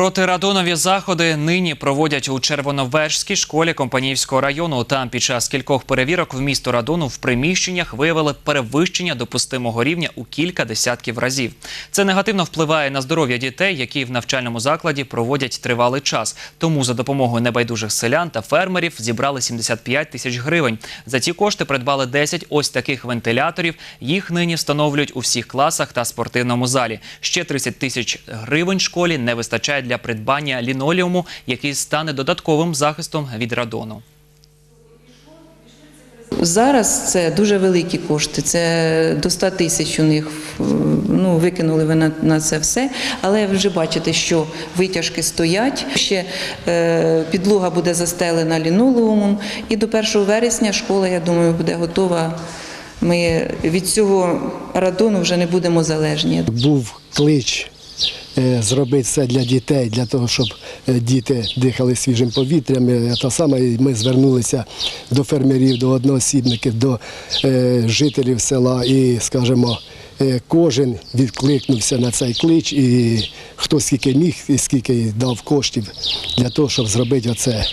Протирадонові заходи нині проводять у Червоновежській школі Компанійського району. Там під час кількох перевірок в місто радону в приміщеннях виявили перевищення допустимого рівня у кілька десятків разів. Це негативно впливає на здоров'я дітей, які в навчальному закладі проводять тривалий час. Тому за допомогою небайдужих селян та фермерів зібрали 75 тисяч гривень. За ці кошти придбали 10 ось таких вентиляторів. Їх нині встановлюють у всіх класах та спортивному залі. Ще 30 тисяч гривень школі не вистачає для придбання лінолеуму, який стане додатковим захистом від радону. Зараз це дуже великі кошти. Це до 100 тисяч у них ну, викинули ви на, на це все. Але ви вже бачите, що витяжки стоять. Ще е, підлога буде застелена лінолеумом. І до 1 вересня школа, я думаю, буде готова. Ми від цього радону вже не будемо залежні. був клич зробити все для дітей, для того, щоб е, діти дихали свіжим повітрям. Е, Та саме ми звернулися до фермерів, до одноосібників, до е, жителів села і, скажімо, е, кожен відкликнувся на цей клич, і хто скільки міг і скільки дав коштів для того, щоб зробити оце.